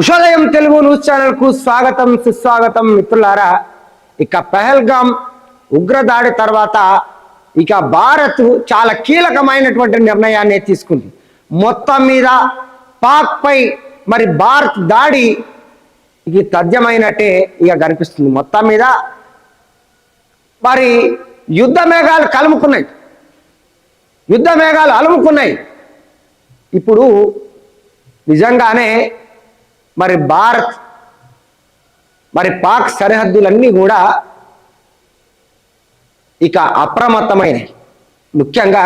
ఉషోదయం Telugu news ఛానల్కు స్వాగతం సుస్వాగతం మిత్రులారా. ఇక పహల్గాం ఉగ్రదాడి తర్వాత ఇక భారత్ చాలా కీలకమైనటువంటి నిర్ణయాన్ని తీసుకుంది. మొత్తం మీద పాక్పై మరి భారత్ దాడి ఇది తథ్యమైనట్టే ఇక కనిపిస్తుంది. మొత్తం మీద మరి యుద్ధ మేఘాలు కలుముకున్నాయి. యుద్ధ మేఘాలు అలుముకున్నాయి. ఇప్పుడు నిజంగానే మరి భారత్ మరి పాక్ సరిహద్దులన్నీ కూడా ఇక అప్రమత్తమైన ముఖ్యంగా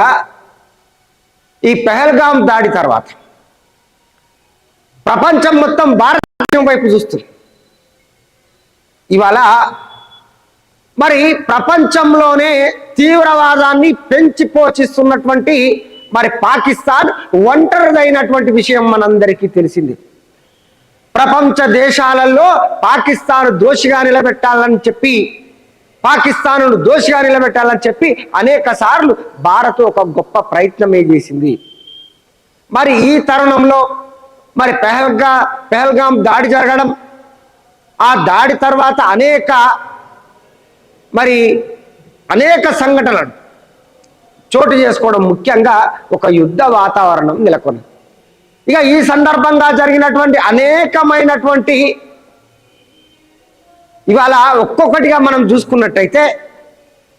ఈ పెహల్గాం దాడి తర్వాత. ప్రపంచం మొత్తం భారతదేశం వైపు చూస్తుంది. ఇవాళ మరి ప్రపంచంలోనే తీవ్రవాదాన్ని పెంచి పోషిస్తున్నటువంటి మరి పాకిస్తాన్ ఒంటరిదైనటువంటి విషయం మనందరికీ తెలిసింది. ప్రపంచ దేశాలలో పాకిస్తాన్ దోషిగా నిలబెట్టాలని చెప్పి పాకిస్తాన్ దోషిగా నిలబెట్టాలని చెప్పి అనేక సార్లు భారత్ ఒక గొప్ప ప్రయత్నమే చేసింది? మరి ఈ తరుణంలో మరి పెహల్గా పెహల్గాం దాడి జరగడం ఆ దాడి తర్వాత అనేక మరి అనేక సంఘటనలు చోటు చేసుకోవడం ముఖ్యంగా ఒక యుద్ధ వాతావరణం నెలకొన్నది. ఇక ఈ సందర్భంగా జరిగినటువంటి అనేకమైనటువంటి ఇవాళ ఒక్కొక్కటిగా మనం చూసుకున్నట్టయితే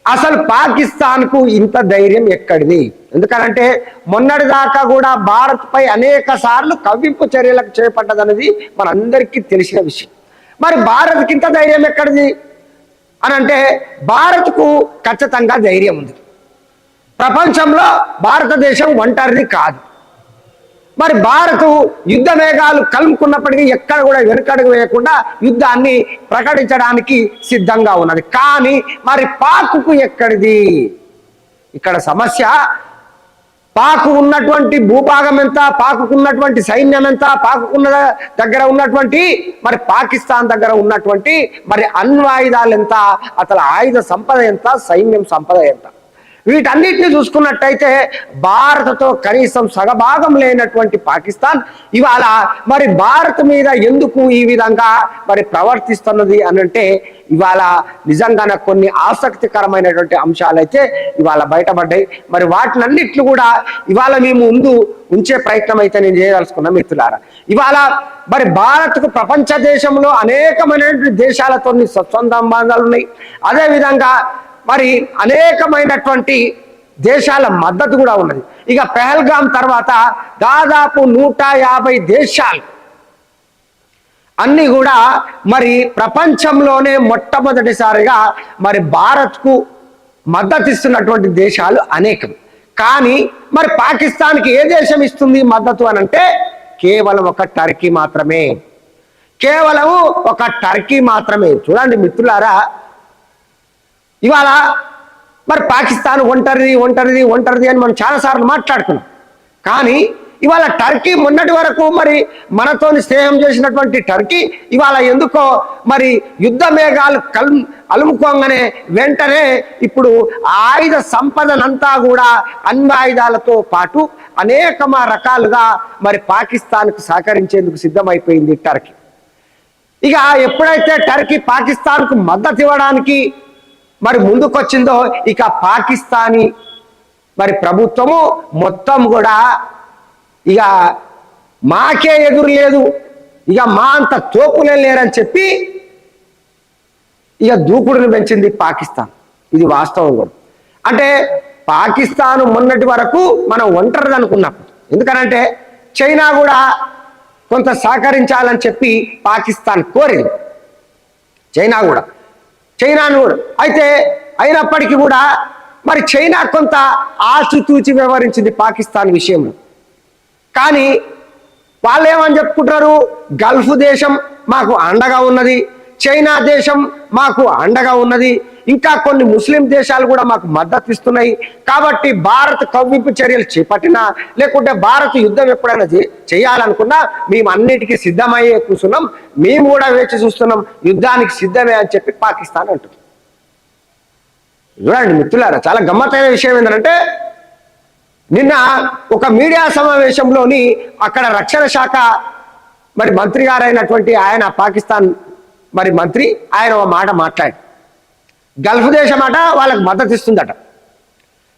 అసలు పాకిస్తాన్కు ఇంత ధైర్యం ఎక్కడిది? ఎందుకనంటే మొన్నటి దాకా కూడా భారత్పై అనేక సార్లు కవ్వింపు చర్యలకు చేపట్టదనేది మనందరికీ తెలిసిన విషయం. మరి భారత్కి ఇంత ధైర్యం ఎక్కడిది? అని అంటే భారత్కు ఖచ్చితంగా ధైర్యం ఉంది. ప్రపంచంలో భారతదేశం ఒంటరిది కాదు. మరి భారత్ యుద్ధ వేగాలు కలుముకున్నప్పటికీ ఎక్కడ కూడా వెనుకడుగు వేయకుండా యుద్ధాన్ని ప్రకటించడానికి సిద్ధంగా ఉన్నది. కానీ మరి పాకుకు ఎక్కడిది? ఇక్కడ సమస్య పాకు ఉన్నటువంటి భూభాగం ఎంత పాకుకున్నటువంటి సైన్యం ఎంత పాకుకున్న దగ్గర ఉన్నటువంటి మరి పాకిస్తాన్ దగ్గర ఉన్నటువంటి మరి అణ్వాయుధాలు ఎంత అతని ఆయుధ సంపద ఎంత సైన్యం సంపద ఎంత? వీటన్నిటిని చూసుకున్నట్టయితే భారత్తో కనీసం సగభాగం లేనటువంటి పాకిస్తాన్ ఇవాళ మరి భారత్ మీద ఎందుకు ఈ విధంగా మరి ప్రవర్తిస్తున్నది అని అంటే ఇవాళ నిజంగానే కొన్ని ఆసక్తికరమైనటువంటి అంశాలు అయితే ఇవాళ బయటపడ్డాయి. మరి వాటినన్నిట్లు కూడా ఇవాళ మేము ముందు ఉంచే ప్రయత్నం అయితే నేను చేయదలుచుకున్నా మిత్రులారా. ఇవాళ మరి భారత్కు ప్రపంచ దేశంలో అనేకమైనటువంటి దేశాలతో స్వచ్ఛంద సంబంధాలు ఉన్నాయి అదేవిధంగా మరి అనేకమైనటువంటి దేశాల మద్దతు కూడా ఉన్నది. ఇక పెహల్గాం తర్వాత దాదాపు నూట యాభై దేశాలు. అన్ని కూడా మరి ప్రపంచంలోనే మొట్టమొదటిసారిగా మరి భారత్కు మద్దతు ఇస్తున్నటువంటి దేశాలు అనేకం. కానీ మరి పాకిస్తాన్కి ఏ దేశం ఇస్తుంది మద్దతు అని అంటే కేవలం ఒక టర్కీ మాత్రమే. కేవలం ఒక టర్కీ మాత్రమే. చూడండి మిత్రులారా ఇవాళ మరి పాకిస్తాన్ ఒంటరిది ఒంటరిది ఒంటరిది అని మనం చాలాసార్లు మాట్లాడుకున్నాం కానీ ఇవాళ టర్కీ మొన్నటి వరకు మరి మనతోని స్నేహం చేసినటువంటి టర్కీ ఇవాళ ఎందుకో మరి యుద్ధ మేఘాలు కల్ అలుముకోగానే వెంటనే ఇప్పుడు ఆయుధ సంపదనంతా కూడా అణ్వాయుధాలతో పాటు అనేక రకాలుగా మరి పాకిస్తాన్కు సహకరించేందుకు సిద్ధమైపోయింది టర్కీ. ఇక ఎప్పుడైతే టర్కీ పాకిస్తాన్కు మద్దతు ఇవ్వడానికి మరి ముందుకొచ్చిందో ఇక పాకిస్తానీ మరి ప్రభుత్వము మొత్తం కూడా ఇక మాకే ఎదురు లేదు. ఇక మా అంత తోపులే లేరని చెప్పి ఇక దూకుడును పెంచింది పాకిస్తాన్. ఇది వాస్తవం కూడా. అంటే పాకిస్తాన్ మొన్నటి వరకు మనం ఒంటరిది అనుకున్నప్పుడు. ఎందుకనంటే చైనా కూడా కొంత సహకరించాలని చెప్పి పాకిస్తాన్ కోరింది. చైనా కూడా. చైనాను కూడా. అయితే అయినప్పటికీ కూడా మరి చైనా కొంత ఆచితూచి వ్యవహరించింది పాకిస్తాన్ విషయంలో. కానీ వాళ్ళు ఏమని చెప్పుకుంటారు గల్ఫ్ దేశం మాకు అండగా ఉన్నది. చైనా దేశం మాకు అండగా ఉన్నది. ఇంకా కొన్ని ముస్లిం దేశాలు కూడా మాకు మద్దతు ఇస్తున్నాయి కాబట్టి భారత్ కవ్వింపు చర్యలు చేపట్టినా లేకుంటే భారత్ యుద్ధం ఎప్పుడైనా చే- చేయాలనుకున్నా మేము అన్నిటికీ సిద్ధమయ్యే కూర్చున్నాం. మేము కూడా వేచి చూస్తున్నాం యుద్ధానికి సిద్ధమే అని చెప్పి పాకిస్తాన్ అంటుంది. చూడండి మిత్రులారా చాలా గమ్మత్తైన విషయం ఏంటంటే నిన్న ఒక మీడియా సమావేశంలోని అక్కడ రక్షణ శాఖ మరి మంత్రి గారైనటువంటి ఆయన పాకిస్తాన్ మరి మంత్రి ఆయన ఒక మాట మాట్లాడి. గల్ఫ్ దేశం అట వాళ్ళకి మద్దతు ఇస్తుందట.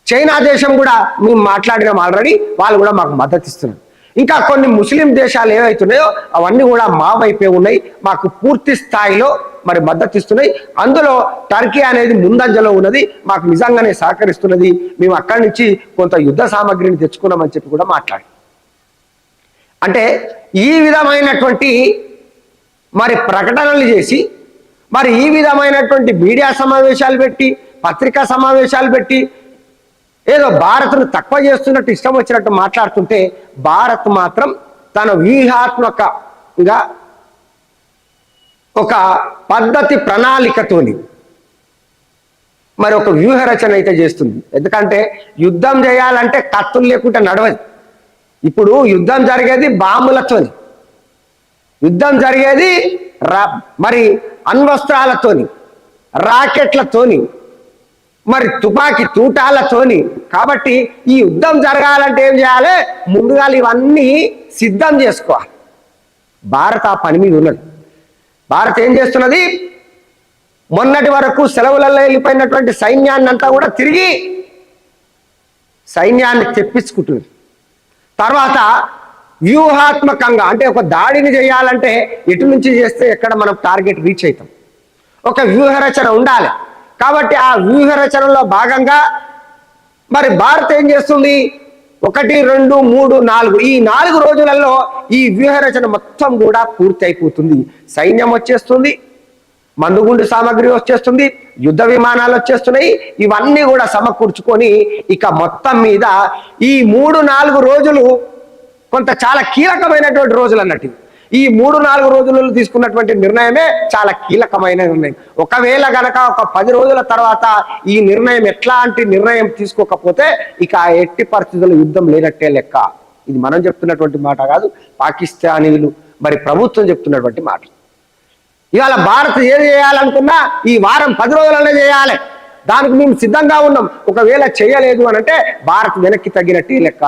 చైనా దేశం కూడా మేము మాట్లాడినాం ఆల్రెడీ వాళ్ళు కూడా మాకు మద్దతు ఇస్తున్నారు. ఇంకా కొన్ని ముస్లిం దేశాలు ఏవైతున్నాయో అవన్నీ కూడా మా వైపే ఉన్నాయి మాకు పూర్తి స్థాయిలో మరి మద్దతు ఇస్తున్నాయి. అందులో టర్కీ అనేది ముందంజలో ఉన్నది మాకు నిజంగానే సహకరిస్తున్నది. మేము అక్కడి నుంచి కొంత యుద్ధ సామాగ్రిని తెచ్చుకున్నామని చెప్పి కూడా మాట్లాడి అంటే ఈ విధమైనటువంటి మరి ప్రకటనలు చేసి మరి ఈ విధమైనటువంటి మీడియా సమావేశాలు పెట్టి పత్రికా సమావేశాలు పెట్టి ఏదో భారత్ను తక్కువ చేస్తున్నట్టు ఇష్టం వచ్చినట్టు మాట్లాడుతుంటే భారత్ మాత్రం తన వ్యూహాత్మకంగా ఒక పద్ధతి ప్రణాళికతోని మరి ఒక వ్యూహరచన అయితే చేస్తుంది. ఎందుకంటే యుద్ధం చేయాలంటే కత్తులు లేకుండా నడవదు. ఇప్పుడు యుద్ధం జరిగేది బాంబులతోని. యుద్ధం జరిగేది రా మరి అణ్వస్త్రాలతోని రాకెట్లతోని మరి తుపాకీ తూటాలతోని. కాబట్టి ఈ యుద్ధం జరగాలంటే ఏం చేయాలి? ముందుగా ఇవన్నీ సిద్ధం చేసుకోవాలి. భారత ఆ పని మీద ఉన్నది. భారత్ ఏం చేస్తున్నది? మొన్నటి వరకు సెలవులలో వెళ్ళిపోయినటువంటి సైన్యాన్ని అంతా కూడా తిరిగి సైన్యాన్ని తెప్పించుకుంటుంది. తర్వాత వ్యూహాత్మకంగా అంటే ఒక దాడిని చేయాలంటే ఎటు నుంచి చేస్తే ఎక్కడ మనం టార్గెట్ రీచ్ అవుతాం. ఒక వ్యూహరచన ఉండాలి. కాబట్టి ఆ వ్యూహరచనలో భాగంగా మరి భారత్ ఏం చేస్తుంది? ఒకటి రెండు మూడు నాలుగు. ఈ నాలుగు రోజులలో ఈ వ్యూహరచన మొత్తం కూడా పూర్తి అయిపోతుంది సైన్యం వచ్చేస్తుంది మందుగుండు సామాగ్రి వచ్చేస్తుంది యుద్ధ విమానాలు వచ్చేస్తున్నాయి. ఇవన్నీ కూడా సమకూర్చుకొని ఇక మొత్తం మీద ఈ మూడు నాలుగు రోజులు కొంత చాలా కీలకమైనటువంటి రోజులు అన్నట్టు. ఈ మూడు నాలుగు రోజులలో తీసుకున్నటువంటి నిర్ణయమే చాలా కీలకమైన నిర్ణయం. ఒకవేళ గనక ఒక పది రోజుల తర్వాత ఈ నిర్ణయం ఎట్లాంటి నిర్ణయం తీసుకోకపోతే ఇక ఆ ఎట్టి పరిస్థితుల్లో యుద్ధం లేనట్టే లెక్క. ఇది మనం చెప్తున్నటువంటి మాట కాదు పాకిస్తానీలు మరి ప్రభుత్వం చెప్తున్నటువంటి మాట. ఇవాళ భారత్ ఏది చేయాలనుకున్నా ఈ వారం పది రోజులనే చేయాలి. దానికి మేము సిద్ధంగా ఉన్నాం. ఒకవేళ చేయలేదు అనంటే భారత్ వెనక్కి తగ్గినట్టు ఈ లెక్క.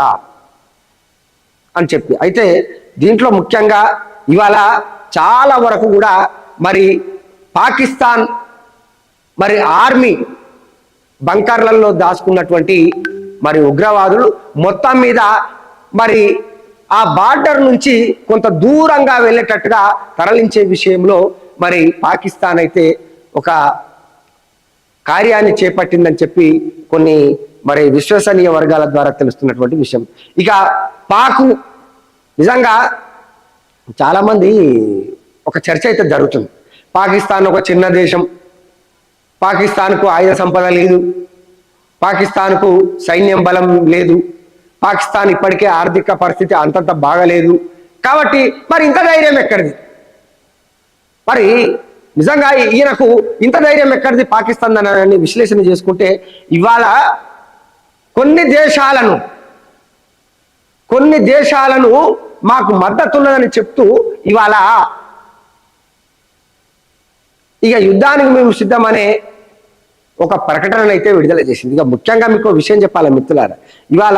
అని చెప్పి. అయితే దీంట్లో ముఖ్యంగా ఇవాళ చాలా వరకు కూడా మరి పాకిస్తాన్ మరి ఆర్మీ బంకర్లలో దాచుకున్నటువంటి మరి ఉగ్రవాదులు మొత్తం మీద మరి ఆ బార్డర్ నుంచి కొంత దూరంగా వెళ్ళేటట్టుగా తరలించే విషయంలో మరి పాకిస్తాన్ అయితే ఒక కార్యాన్ని చేపట్టిందని చెప్పి కొన్ని మరి విశ్వసనీయ వర్గాల ద్వారా తెలుస్తున్నటువంటి విషయం. ఇక పాకు. నిజంగా చాలామంది ఒక చర్చ అయితే జరుగుతుంది. పాకిస్తాన్ ఒక చిన్న దేశం. పాకిస్తాన్కు ఆయుధ సంపద లేదు. పాకిస్తాన్కు సైన్యం బలం లేదు. పాకిస్తాన్ ఇప్పటికే ఆర్థిక పరిస్థితి అంతంత బాగలేదు. కాబట్టి మరి ఇంత ధైర్యం ఎక్కడిది? మరి నిజంగా ఈయనకు ఇంత ధైర్యం ఎక్కడిది పాకిస్తాన్ అని విశ్లేషణ చేసుకుంటే ఇవాళ కొన్ని దేశాలను కొన్ని దేశాలను మాకు మద్దతు ఉన్నదని చెప్తూ ఇవాళ ఇక యుద్ధానికి మేము సిద్ధమనే ఒక ప్రకటన అయితే విడుదల చేసింది. ఇక ముఖ్యంగా మీకు విషయం చెప్పాలి మిత్రులారా? ఇవాళ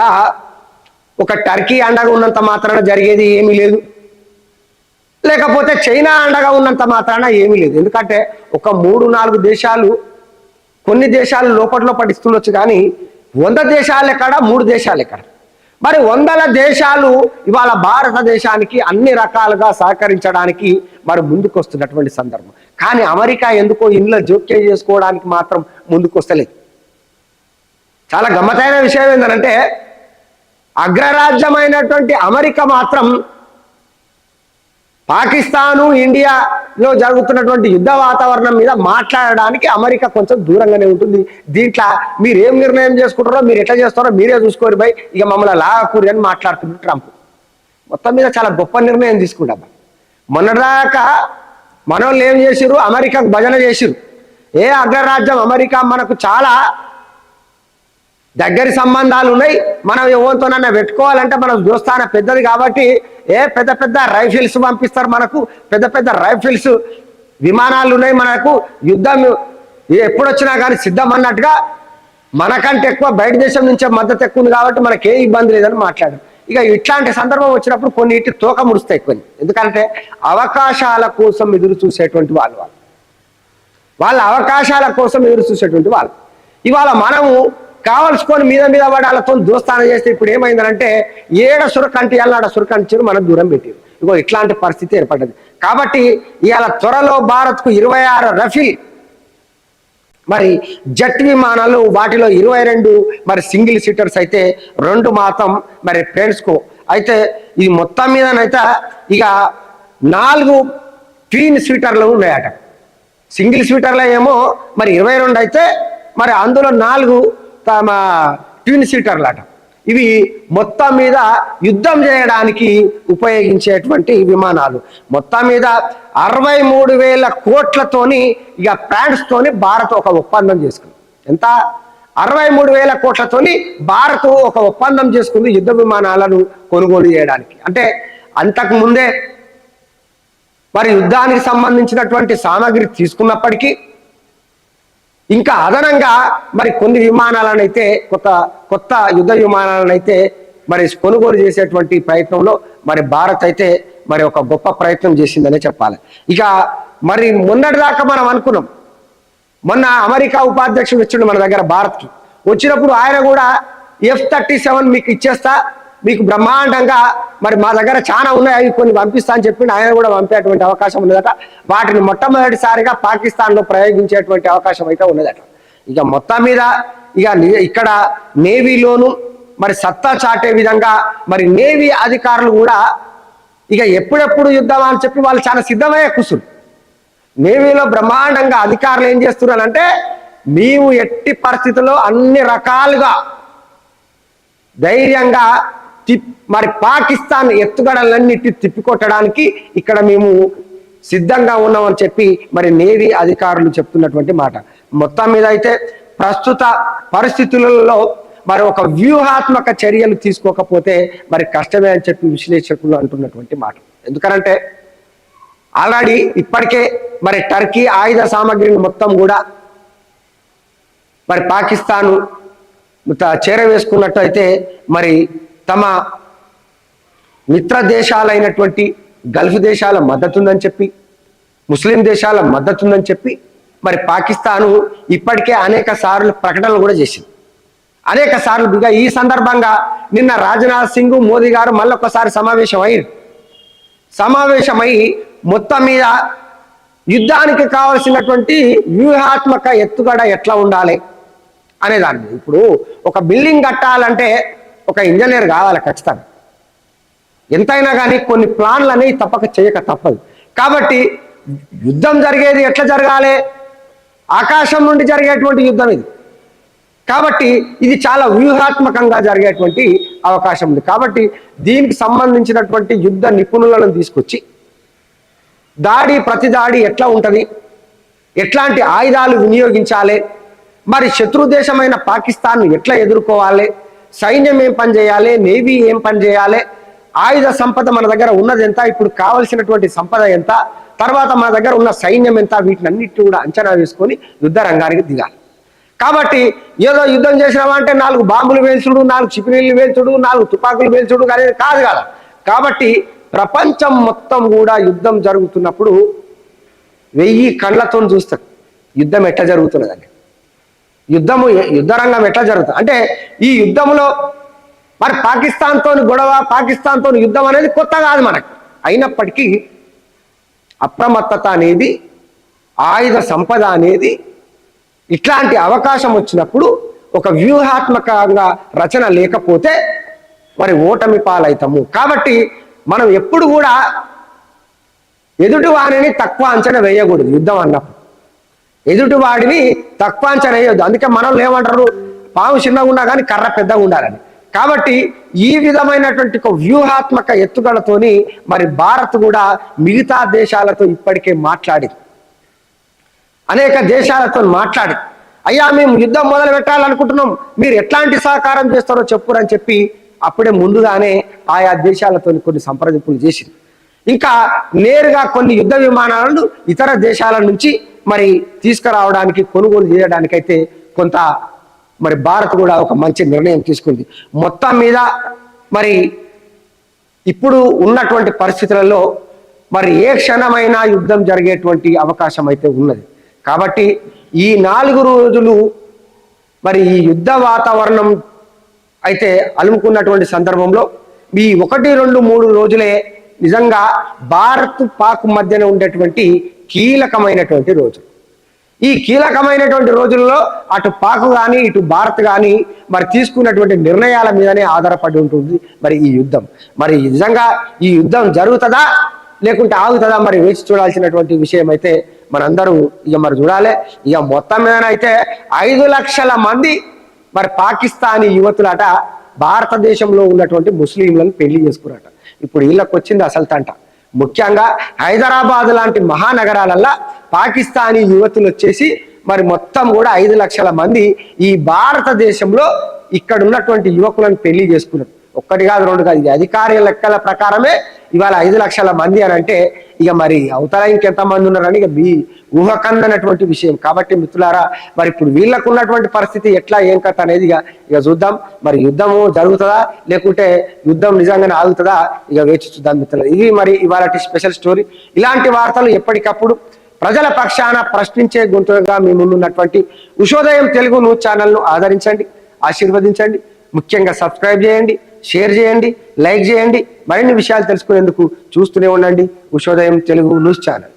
ఒక టర్కీ అండగా ఉన్నంత మాత్రాన జరిగేది ఏమీ లేదు. లేకపోతే చైనా అండగా ఉన్నంత మాత్రాన ఏమీ లేదు. ఎందుకంటే ఒక మూడు నాలుగు దేశాలు కొన్ని దేశాలు లోపట్లో పడిస్తుండొచ్చు కానీ వంద దేశాలు ఎక్కడ? మూడు దేశాలు ఎక్కడ? మరి వందల దేశాలు ఇవాళ భారతదేశానికి అన్ని రకాలుగా సహకరించడానికి మరి ముందుకొస్తున్నటువంటి సందర్భం. కానీ అమెరికా ఎందుకో ఇంట్లో జోక్యం చేసుకోవడానికి మాత్రం ముందుకు వస్తలేదు చాలా గమ్మతైన విషయం ఏంటంటే అగ్రరాజ్యమైనటువంటి అమెరికా మాత్రం పాకిస్తాను ఇండియాలో జరుగుతున్నటువంటి యుద్ధ వాతావరణం మీద మాట్లాడడానికి అమెరికా కొంచెం దూరంగానే ఉంటుంది. దీంట్లో మీరు ఏం నిర్ణయం చేసుకుంటారో మీరు ఎట్లా చేస్తారో మీరే చూసుకోరు బై ఇక మమ్మల్ని లాగకూరి అని మాట్లాడుతుంది ట్రంప్. మొత్తం మీద చాలా గొప్ప నిర్ణయం తీసుకుంటాం మొన్నదాకా మనోళ్ళు ఏం చేసిరు అమెరికాకు భజన చేసిరు ఏ అగ్రరాజ్యం అమెరికా మనకు చాలా దగ్గరి సంబంధాలు ఉన్నాయి. మనం ఎవరితోనన్నా పెట్టుకోవాలంటే మనం దోస్తాన పెద్దది కాబట్టి ఏ పెద్ద పెద్ద రైఫిల్స్ పంపిస్తారు మనకు. పెద్ద పెద్ద రైఫిల్స్ విమానాలు ఉన్నాయి మనకు. యుద్ధం ఎప్పుడొచ్చినా కానీ సిద్ధం అన్నట్టుగా మనకంటే ఎక్కువ బయట దేశం నుంచే మద్దతు ఎక్కువ ఉంది కాబట్టి మనకి ఏ ఇబ్బంది లేదని మాట్లాడారు. ఇక ఇట్లాంటి సందర్భం వచ్చినప్పుడు కొన్నిటి తోక ముడుస్తాయి కొన్ని. ఎందుకంటే అవకాశాల కోసం ఎదురు చూసేటువంటి వాళ్ళు వాళ్ళు. వాళ్ళ అవకాశాల కోసం ఎదురు చూసేటువంటి వాళ్ళు. ఇవాళ మనము కావలసుకొని మీద మీద వాడాలతో దోస్తానం చేస్తే ఇప్పుడు ఏమైందంటే ఏడ సురకంటి అల్లాడ సురకంటి మనం దూరం పెట్టారు ఇగో ఇట్లాంటి పరిస్థితి ఏర్పడ్డది. కాబట్టి ఇవాళ త్వరలో భారత్కు ఇరవై ఆరు రఫీల్ మరి జట్ విమానాలు వాటిలో ఇరవై రెండు మరి సింగిల్ సీటర్స్ అయితే రెండు మాత్రం మరి ఫ్రెండ్స్కు. అయితే ఇది మొత్తం మీదనైతే ఇక నాలుగు క్లీన్ స్వీటర్లు ఉన్నాయట. సింగిల్ స్వీటర్లు ఏమో మరి ఇరవై రెండు అయితే మరి అందులో నాలుగు తమ ట్విన్ సీటర్లట ఇవి మొత్తం మీద యుద్ధం చేయడానికి ఉపయోగించేటువంటి విమానాలు. మొత్తం మీద అరవై మూడు వేల కోట్లతోని ఇక ఫ్రాన్స్ తోని భారత్ ఒక ఒప్పందం చేసుకుంది. ఎంత? అరవై మూడు వేల కోట్లతోని భారత్ ఒక ఒప్పందం చేసుకుంది యుద్ధ విమానాలను కొనుగోలు చేయడానికి. అంటే అంతకు ముందే మరి యుద్ధానికి సంబంధించినటువంటి సామాగ్రి తీసుకున్నప్పటికీ ఇంకా అదనంగా మరి కొన్ని విమానాలను అయితే కొత్త కొత్త యుద్ధ విమానాలను అయితే మరి కొనుగోలు చేసేటువంటి ప్రయత్నంలో మరి భారత్ అయితే మరి ఒక గొప్ప ప్రయత్నం చేసిందనే చెప్పాలి. ఇక మరి మొన్నటి దాకా మనం అనుకున్నాం. మొన్న అమెరికా ఉపాధ్యక్షుడు వచ్చిండు మన దగ్గర భారత్కి. వచ్చినప్పుడు ఆయన కూడా ఎఫ్ థర్టీ సెవెన్ మీకు ఇచ్చేస్తా మీకు బ్రహ్మాండంగా మరి మా దగ్గర చాలా ఉన్నాయి అవి కొన్ని పంపిస్తా అని చెప్పిండు ఆయన కూడా పంపేటువంటి అవకాశం ఉన్నదట. వాటిని మొట్టమొదటిసారిగా పాకిస్తాన్లో ప్రయోగించేటువంటి అవకాశం అయితే ఉన్నదట. ఇక మొత్తం మీద ఇక ఇక్కడ నేవీలోను మరి సత్తా చాటే విధంగా మరి నేవీ అధికారులు కూడా ఇక ఎప్పుడెప్పుడు యుద్ధం అని చెప్పి వాళ్ళు చాలా సిద్ధమయ్యే కుసులు. నేవీలో బ్రహ్మాండంగా అధికారులు ఏం చేస్తున్నారంటే మేము ఎట్టి పరిస్థితుల్లో అన్ని రకాలుగా ధైర్యంగా మరి పాకిస్తాన్ ఎత్తుగడలన్నిటి తిప్పికొట్టడానికి ఇక్కడ మేము సిద్ధంగా ఉన్నామని చెప్పి మరి నేవీ అధికారులు చెప్తున్నటువంటి మాట. మొత్తం మీద అయితే ప్రస్తుత పరిస్థితులలో మరి ఒక వ్యూహాత్మక చర్యలు తీసుకోకపోతే మరి కష్టమే అని చెప్పి విశ్లేషకులు అంటున్నటువంటి మాట. ఎందుకనంటే ఆల్రెడీ ఇప్పటికే మరి టర్కీ ఆయుధ సామాగ్రిని మొత్తం కూడా మరి పాకిస్తాను చేరవేసుకున్నట్టు అయితే మరి తమ మిత్ర దేశాలైనటువంటి గల్ఫ్ దేశాల మద్దతు ఉందని చెప్పి ముస్లిం దేశాల మద్దతు ఉందని చెప్పి మరి పాకిస్తాను ఇప్పటికే అనేక సార్లు ప్రకటనలు కూడా చేసింది. అనేక సార్లు ఈ సందర్భంగా నిన్న రాజ్నాథ్ సింగ్ మోదీ గారు మళ్ళొకసారి సమావేశం సమావేశమై మొత్తం మీద యుద్ధానికి కావలసినటువంటి వ్యూహాత్మక ఎత్తుగడ ఎట్లా ఉండాలి అనే దాని ఇప్పుడు ఒక బిల్డింగ్ కట్టాలంటే ఒక ఇంజనీర్ కావాలి ఖచ్చితంగా. ఎంతైనా కానీ కొన్ని ప్లాన్లు అనేవి తప్పక చేయక తప్పదు. కాబట్టి యుద్ధం జరిగేది ఎట్లా జరగాలి? ఆకాశం నుండి జరిగేటువంటి యుద్ధం ఇది. కాబట్టి ఇది చాలా వ్యూహాత్మకంగా జరిగేటువంటి అవకాశం ఉంది. కాబట్టి దీనికి సంబంధించినటువంటి యుద్ధ నిపుణులను తీసుకొచ్చి దాడి ప్రతి దాడి ఎట్లా ఉంటుంది? ఎట్లాంటి ఆయుధాలు వినియోగించాలి? మరి శత్రు దేశమైన పాకిస్తాన్ ఎట్లా ఎదుర్కోవాలి? సైన్యం ఏం పని చేయాలి? నేవీ ఏం పని చేయాలి? ఆయుధ సంపద మన దగ్గర ఉన్నది ఎంత? ఇప్పుడు కావలసినటువంటి సంపద ఎంత? తర్వాత మన దగ్గర ఉన్న సైన్యం ఎంత? వీటిని అన్నిటి కూడా అంచనా వేసుకొని యుద్ధ రంగానికి దిగాలి. కాబట్టి ఏదో యుద్ధం చేసినామంటే నాలుగు బాంబులు వేల్చుడు నాలుగు చిపినీళ్ళు వేల్చుడు నాలుగు తుపాకులు వేల్చుడు అనేది కాదు కదా. కాబట్టి ప్రపంచం మొత్తం కూడా యుద్ధం జరుగుతున్నప్పుడు వెయ్యి కళ్ళతో చూస్తారు. యుద్ధం ఎట్లా జరుగుతున్నదని యుద్ధము యుద్ధరంగం ఎట్లా జరుగుతుంది? అంటే ఈ యుద్ధంలో మరి పాకిస్తాన్తో గొడవ పాకిస్తాన్తో యుద్ధం అనేది కొత్త కాదు మనకు. అయినప్పటికీ అప్రమత్తత అనేది ఆయుధ సంపద అనేది ఇట్లాంటి అవకాశం వచ్చినప్పుడు ఒక వ్యూహాత్మకంగా రచన లేకపోతే మరి ఓటమి పాలవుతాము కాబట్టి మనం ఎప్పుడు కూడా ఎదుటి వారిని తక్కువ అంచనా వేయకూడదు యుద్ధం అన్నప్పుడు. ఎదుటి వాడిని తక్కువ అంచనా వేయొద్దు అందుకే మనం ఏమంటారు? పాము చిన్నగా ఉన్నా కానీ కర్ర పెద్దగా ఉండాలని. కాబట్టి ఈ విధమైనటువంటి ఒక వ్యూహాత్మక ఎత్తుగడతోని మరి భారత్ కూడా మిగతా దేశాలతో ఇప్పటికే మాట్లాడింది. అనేక దేశాలతో మాట్లాడి అయ్యా మేము యుద్ధం మొదలు పెట్టాలనుకుంటున్నాం. మీరు ఎట్లాంటి సహకారం చేస్తారో చెప్పురని చెప్పి అప్పుడే ముందుగానే ఆయా దేశాలతో కొన్ని సంప్రదింపులు చేసింది. ఇంకా నేరుగా కొన్ని యుద్ధ విమానాలను ఇతర దేశాల నుంచి మరి తీసుకురావడానికి కొనుగోలు చేయడానికైతే కొంత మరి భారత్ కూడా ఒక మంచి నిర్ణయం తీసుకుంది. మొత్తం మీద మరి ఇప్పుడు ఉన్నటువంటి పరిస్థితులలో మరి ఏ క్షణమైనా యుద్ధం జరిగేటువంటి అవకాశం అయితే ఉన్నది. కాబట్టి ఈ నాలుగు రోజులు మరి ఈ యుద్ధ వాతావరణం అయితే అలుముకున్నటువంటి సందర్భంలో ఈ ఒకటి రెండు మూడు రోజులే నిజంగా భారత్ పాక్ మధ్యన ఉండేటువంటి కీలకమైనటువంటి రోజు. ఈ కీలకమైనటువంటి రోజుల్లో అటు పాకు కానీ ఇటు భారత్ కానీ మరి తీసుకున్నటువంటి నిర్ణయాల మీదనే ఆధారపడి ఉంటుంది మరి ఈ యుద్ధం. మరి నిజంగా ఈ యుద్ధం జరుగుతుందా లేకుంటే ఆగుతుందా మరి వేచి చూడాల్సినటువంటి విషయం అయితే మనందరూ ఇక మరి చూడాలి. ఇక మొత్తం మీదనైతే ఐదు లక్షల మంది మరి పాకిస్తానీ యువతులట భారతదేశంలో ఉన్నటువంటి ముస్లింలను పెళ్ళి చేసుకురట ఇప్పుడు వీళ్ళకి వచ్చింది అసలు తంట. ముఖ్యంగా హైదరాబాద్ లాంటి మహానగరాలల్లో పాకిస్తానీ యువతులు వచ్చేసి మరి మొత్తం కూడా ఐదు లక్షల మంది ఈ భారతదేశంలో ఇక్కడ ఉన్నటువంటి యువకులను పెళ్ళి చేసుకున్నారు. ఒక్కటి కాదు రెండు కాదు. ఇది అధికారిక లెక్కల ప్రకారమే ఇవాళ ఐదు లక్షల మంది అని అంటే ఇక మరి అవతల ఇంకెంతమంది ఉన్నారని ఇక మీ ఊహకందనటువంటి విషయం. కాబట్టి మిత్రులారా మరి ఇప్పుడు వీళ్ళకు ఉన్నటువంటి పరిస్థితి ఎట్లా ఏం కథ అనేది ఇక ఇక చూద్దాం. మరి యుద్ధము జరుగుతుందా? లేకుంటే యుద్ధం నిజంగానే ఆగుతుందా? ఇక వేచి చూద్దాం మిత్రులు ఇది మరి ఇవాళ స్పెషల్ స్టోరీ. ఇలాంటి వార్తలు ఎప్పటికప్పుడు ప్రజల పక్షాన ప్రశ్నించే గుంతుగా మీ ముందున్నటువంటి ఉషోదయం తెలుగు న్యూస్ ఛానల్ను ఆదరించండి ఆశీర్వదించండి ముఖ్యంగా సబ్స్క్రైబ్ చేయండి. షేర్ చేయండి లైక్ చేయండి. మరిన్ని విషయాలు తెలుసుకునేందుకు చూస్తూనే ఉండండి. Ushodayam Telugu news channel.